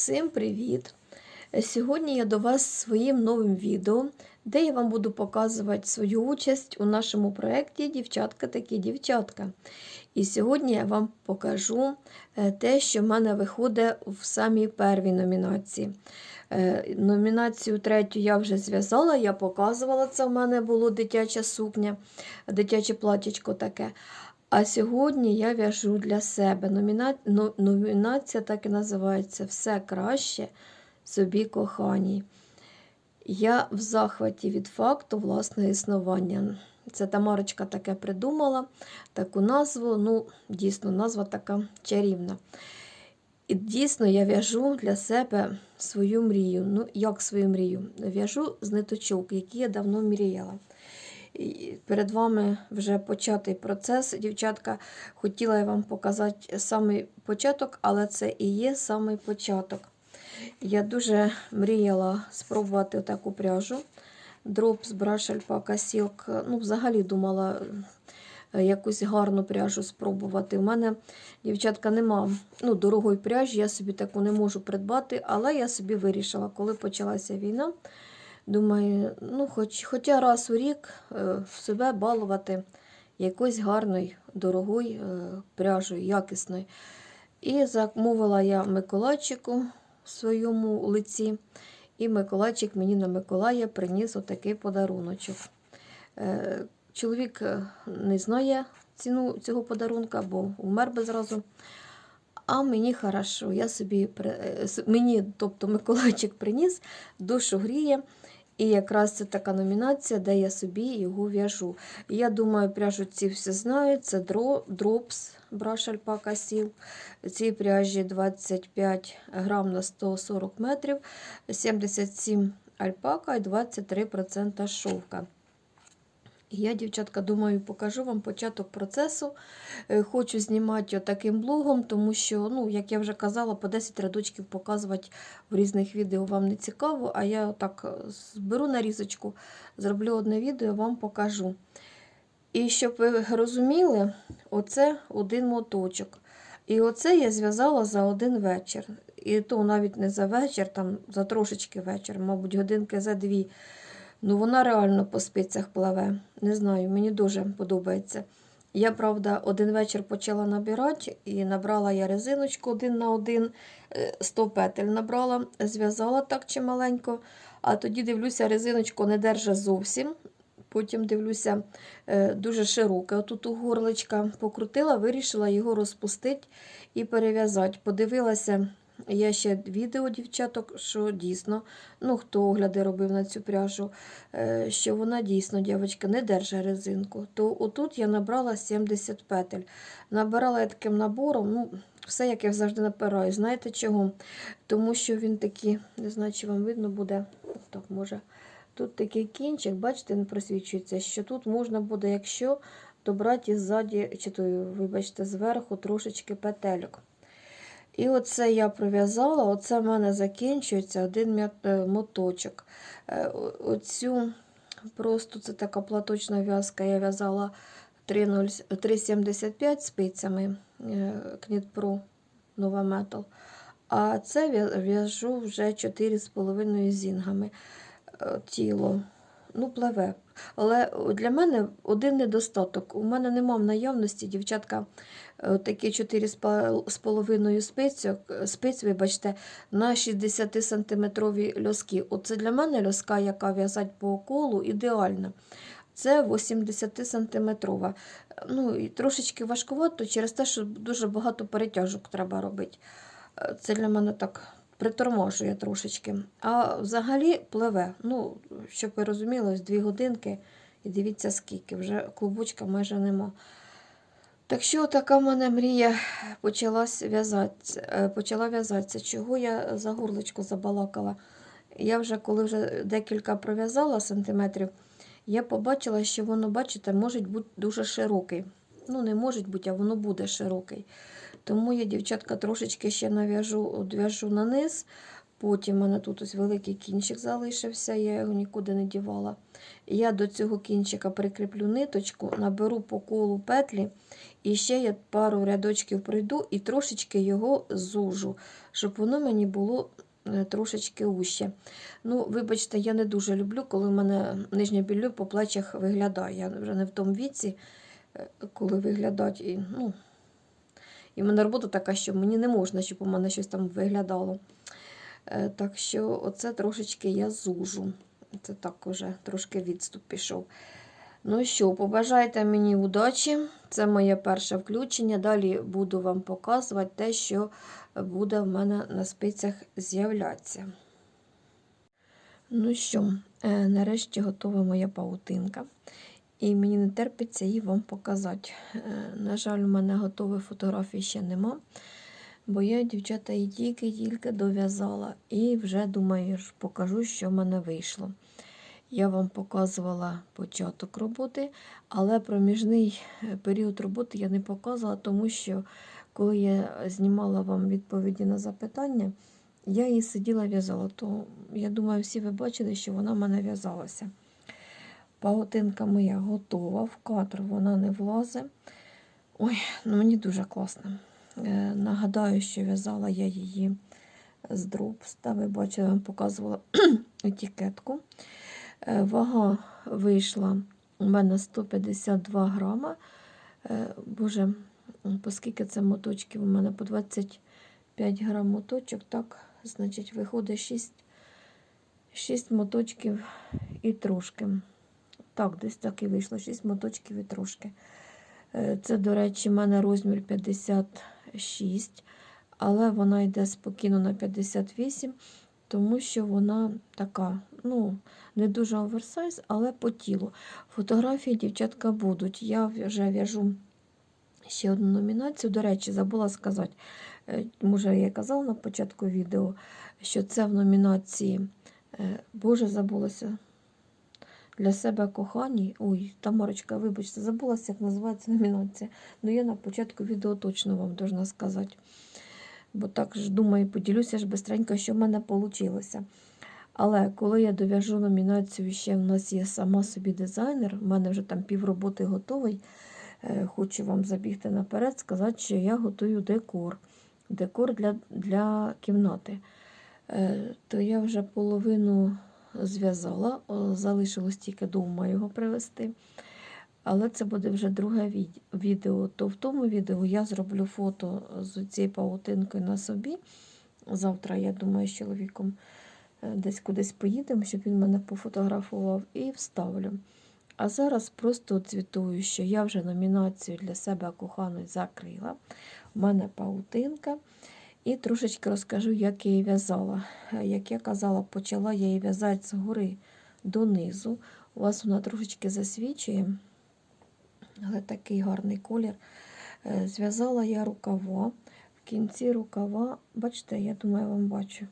Всім привіт! Сьогодні я до вас зі своїм новим відео, де я вам буду показувати свою участь у нашому проєкті Дівчатка такі дівчатка. І сьогодні я вам покажу е, те, що в мене виходить в самій первій номінації. Е, Номінацію третю я вже зв'язала, я показувала це. в мене було дитяча сукня, дитяче платічко таке. А сьогодні я в'яжу для себе. Номіна... Номінація так і називається Все краще собі коханій. Я в захваті від факту власного існування. Це Тамарочка таке придумала, таку назву. Ну, дійсно, назва така чарівна. І дійсно я в'яжу для себе свою мрію. Ну, як свою мрію? В'яжу з ниточок, які я давно мріяла. Перед вами вже початий процес. Дівчатка, хотіла я вам показати самий початок, але це і є самий початок. Я дуже мріяла спробувати таку пряжу. Дроп з Brush Alpaca Silk. Ну, взагалі думала е, якусь гарну пряжу спробувати. У мене, дівчатка, нема ну, дорогої пряжі, я собі таку не можу придбати, але я собі вирішила, коли почалася війна. Думаю, ну, хоч, хоча раз у рік е, себе балувати якоюсь гарною, дорогою е, пряжею, якісною. І замовила я Миколайчику в своєму лиці. І Миколайчик мені на Миколая приніс отакий подаруночок. Е, Чоловік не знає ціну цього подарунка, бо умер би зразу. А мені хорошо, я собі мені, тобто Миколайчик приніс, душу гріє. І якраз це така номінація, де я собі його в'яжу. Я думаю, пряжу ці всі знають. Це дро, дропс браш альпака сіл. Цій пряжі 25 грам на 140 метрів, 77 альпака і 23% шовка. Я, дівчатка, думаю, покажу вам початок процесу. Е, Хочу знімати таким блогом, тому що, ну, як я вже казала, по 10 рядочків показувати в різних відео вам не цікаво, а я так е, зберу нарізочку, зроблю одне відео, вам покажу. І щоб ви розуміли, оце один моточок. І оце я зв'язала за один вечір. І то навіть не за вечір, там за трошечки вечір, мабуть, годинки за дві. Ну, вона реально по спицях пливе. Не знаю, мені дуже подобається. Я, правда, один вечір почала набирати і набрала я резиночку один на один, е, 100 петель набрала, зв'язала так чималенько, а тоді дивлюся, резиночку не держа зовсім. Потім дивлюся, е, дуже широке. Отут у горлечка покрутила, вирішила його розпустити і перев'язати. Подивилася я ще відео дівчаток, що дійсно, ну хто огляди робив на цю пряжу, е, що вона дійсно, дівчатка, не держить резинку. То отут я набрала 70 петель. Набирала я таким набором, ну, все, як я завжди напираю. Знаєте чого? Тому що він такий, не знаю, чи вам видно буде. Так, може. Тут такий кінчик, бачите, він просвічується, що тут можна буде, якщо добрати ззаді, чи то, вибачте, зверху трошечки петельок. І оце я пров'язала, оце в мене закінчується один е, моточок. Е, Оцю просто це така платочна в'язка. Я в'язала 3,75 спицями е, Knit Pro Nova Metal. А це в'яжу вже 4,5 зінгами тіло. Ну, пливе. Але для мене один недостаток. У мене нема в наявності, дівчатка, е, такі 4,5 спицьок, спиць, вибачте, на 60 сантиметрові льоски. Оце для мене льоска, яка в'язать по колу, ідеальна. Це 80 сантиметрова. Ну, і трошечки важкувато через те, що дуже багато перетяжок треба робити. Е, Це для мене так приторможує трошечки. А взагалі пливе. Ну, щоб ви розуміли, ось дві годинки, і дивіться, скільки, вже клубочка майже нема. Так що така в мене мрія е, почала в'язатися. Чого я за горлечко забалакала? Я вже, коли вже декілька пров'язала сантиметрів, я побачила, що воно, бачите, може бути дуже широкий. Ну, не може бути, а воно буде широкий. Тому я, дівчатка, трошечки ще нав'яжу, одв'яжу на низ, Потім в мене тут ось великий кінчик залишився, я його нікуди не дівала. Я до цього кінчика прикріплю ниточку, наберу по колу петлі, і ще я пару рядочків пройду і трошечки його зужу, щоб воно мені було е, трошечки уще. Ну, вибачте, я не дуже люблю, коли в мене нижнє білье по плечах виглядає. Я вже не в тому віці, коли виглядають. І, ну, і в мене робота така, що мені не можна, щоб у мене щось там виглядало. Е, Так що оце трошечки я зужу. Це так уже трошки відступ пішов. Ну що, побажайте мені удачі. Це моє перше включення. Далі буду вам показувати те, що буде в мене на спицях з'являтися. Ну що, е, нарешті готова моя паутинка. І мені не терпиться її вам показати. Е, На жаль, у мене готової фотографії ще нема. Бо я, дівчата, її тільки-тільки дов'язала. І вже думаю, покажу, що в мене вийшло. Я вам показувала початок роботи, але проміжний е, період роботи я не показувала, тому що коли я знімала вам відповіді на запитання, я її сиділа в'язала. То я думаю, всі ви бачили, що вона в мене в'язалася. Паутинка моя готова, в кадр вона не влазить. Ой, ну мені дуже класно. Е, Нагадаю, що в'язала я її з дробста. Ви бачили, я вам показувала етикетку. Е, Вага вийшла у мене 152 грама. Е, Боже, оскільки це моточків, у мене по 25 грам моточок, так, значить, виходить 6, 6 моточків і трошки. Так, десь так і вийшло. 6 моточків і трошки. Е, Це, до речі, в мене розмір 56, але вона йде спокійно на 58, тому що вона така, ну, не дуже оверсайз, але по тілу. Фотографії, дівчатка, будуть. Я вже в'яжу ще одну номінацію. До речі, забула сказати, е, може, я казала на початку відео, що це в номінації, е, Боже, забулося для себе кохані. Ой, Тамарочка, вибачте, забулася, як називається номінація. Ну, я на початку відео точно вам должна сказати. Бо так ж думаю, поділюся ж бистренько, що в мене вийшло. Але коли я дов'яжу номінацію, ще в нас є сама собі дизайнер, в мене вже там півроботи готовий. Е, Хочу вам забігти наперед, сказати, що я готую декор. Декор для, для кімнати. Е, То я вже половину зв'язала, залишилось тільки дома його привезти. Але це буде вже друге відео. То в тому відео я зроблю фото з цією паутинкою на собі. Завтра, я думаю, з чоловіком е, десь кудись поїдемо, щоб він мене пофотографував і вставлю. А зараз просто цвітую, що я вже номінацію для себе коханої закрила. У мене паутинка. І трошечки розкажу, як я її в'язала. Е, Як я казала, почала я її в'язати згори донизу. У вас вона трошечки засвічує, але такий гарний колір. Е, Зв'язала я рукава. В кінці рукава, бачите, я думаю, вам бачу.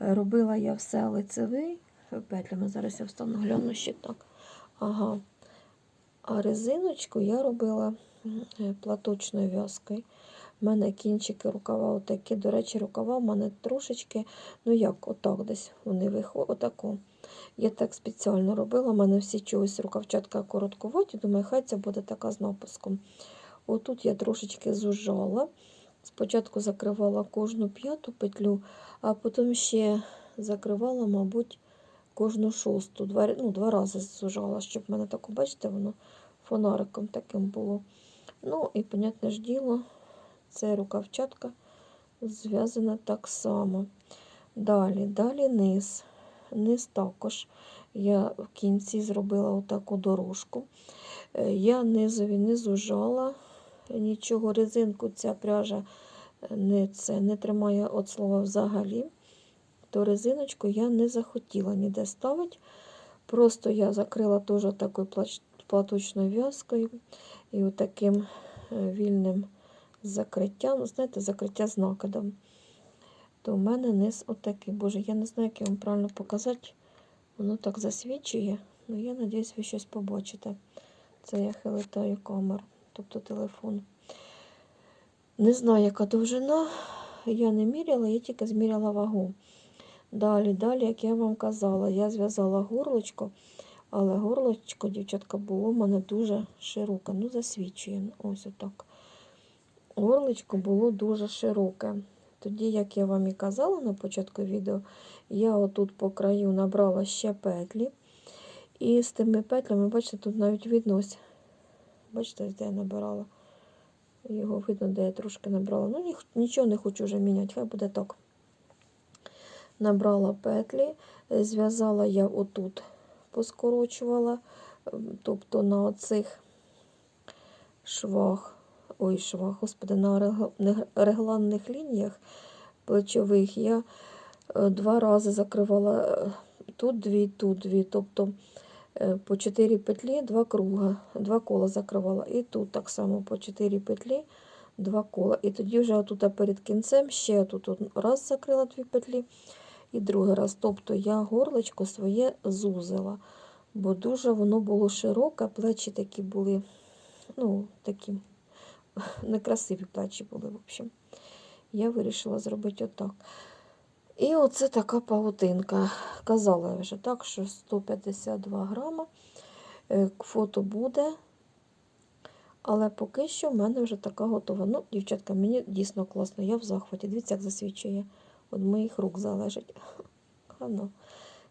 Е, Робила я все лицевий петлями. Зараз я встану гляну ще так. Ага. А резиночку я робила платочною в'язкою. У мене кінчики рукава отакі. До речі, рукава в мене трошечки, ну як, отак десь вони виходять. Отако. Я так спеціально робила. У мене всі чогось рукавчатка коротковаті. Думаю, хай це буде така з напуском. Отут я трошечки зужала. Спочатку закривала кожну п'яту петлю, а потім ще закривала, мабуть, кожну шосту. Два, ну, два рази зужала, щоб в мене так, бачите, воно фонариком таким було. Ну, і, понятне ж діло, це рукавчатка зв'язана так само. Далі, далі низ. Низ також я в кінці зробила отаку дорожку. Е, Я низові не зужала нічого, резинку ця пряжа е, не, це, не тримає от слова взагалі. То резиночку я не захотіла ніде ставити. Просто я закрила теж такою платочною в'язкою і отаким е, вільним закриттям. Ну, Знаєте, закриття з накидом. То в мене низ отакий. Боже, я не знаю, як я вам правильно показати. Воно так засвічує. Ну, я сподіваюся, ви щось побачите. Це я хилитаю камеру, тобто телефон. Не знаю, яка довжина. Я не міряла, я тільки зміряла вагу. Далі, далі, як я вам казала, я зв'язала горлочко, але горлочко, дівчатка, було в мене дуже широке. Ну, засвічує. Ось отак. Горлочко було дуже широке. Тоді, як я вам і казала на початку відео, я отут по краю набрала ще петлі. І з тими петлями, бачите, тут навіть видно ось. Бачите, де я набирала. Його видно, де я трошки набрала. Ну, нічого не хочу вже міняти, хай буде так. Набрала петлі, зв'язала я отут, поскорочувала, ем, тобто на оцих швах, ой, швах, господи, на регланних лініях плечових я е, два рази закривала е, тут дві, тут дві, тобто е, по 4 петлі, два круга, два кола закривала. І тут так само по 4 петлі, два кола. І тоді вже тут перед кінцем ще тут раз закрила дві петлі і другий раз. Тобто я горлочко своє зузила, бо дуже воно було широке, плечі такі були, ну, такі некрасиві плечі були, в общем. Я вирішила зробити отак. І оце така паутинка. Казала я вже так, що 152 грама. Е, Фото буде. Але поки що в мене вже така готова. Ну, дівчатка, мені дійсно класно. Я в захваті. Дивіться, як засвічує. Від моїх рук залежить. Гарно.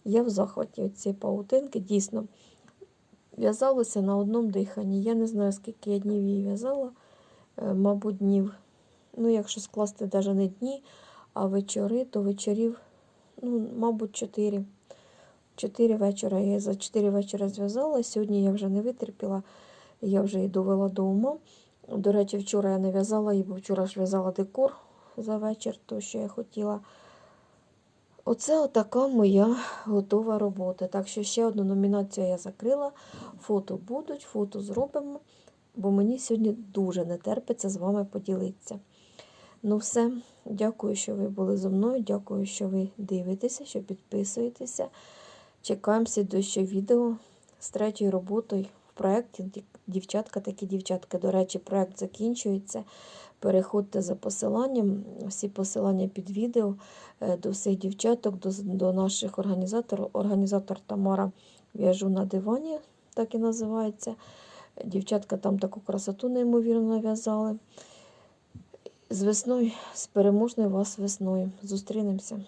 Я в захваті від цієї паутинки. Дійсно, в'язалося на одному диханні. Я не знаю, скільки я днів її в'язала. Е, Мабуть, днів. Ну, якщо скласти навіть не дні, а вечори, то вечорів, ну, мабуть, чотири. Чотири вечора. Я за чотири вечора зв'язала. Сьогодні я вже не витерпіла, я вже її довела до ума. До речі, вчора я не в'язала бо вчора ж в'язала декор за вечір, то що я хотіла. Оце отака моя готова робота. Так що ще одну номінацію я закрила. Фото будуть, фото зробимо, бо мені сьогодні дуже не терпиться з вами поділитися. Ну, все, дякую, що ви були зі мною. Дякую, що ви дивитеся, що підписуєтеся. Чекаємо слідуюче відео з третьою роботою в проєкті Дівчатка такі дівчатка. До речі, проєкт закінчується. Переходьте за посиланням. Всі посилання під відео е, до всіх дівчаток, до, до наших організаторів. Організатор Тамара В'яжу на дивані, так і називається. Дівчатка там таку красоту неймовірно нав'язали. З весною, з переможною вас весною. Зустрінемося.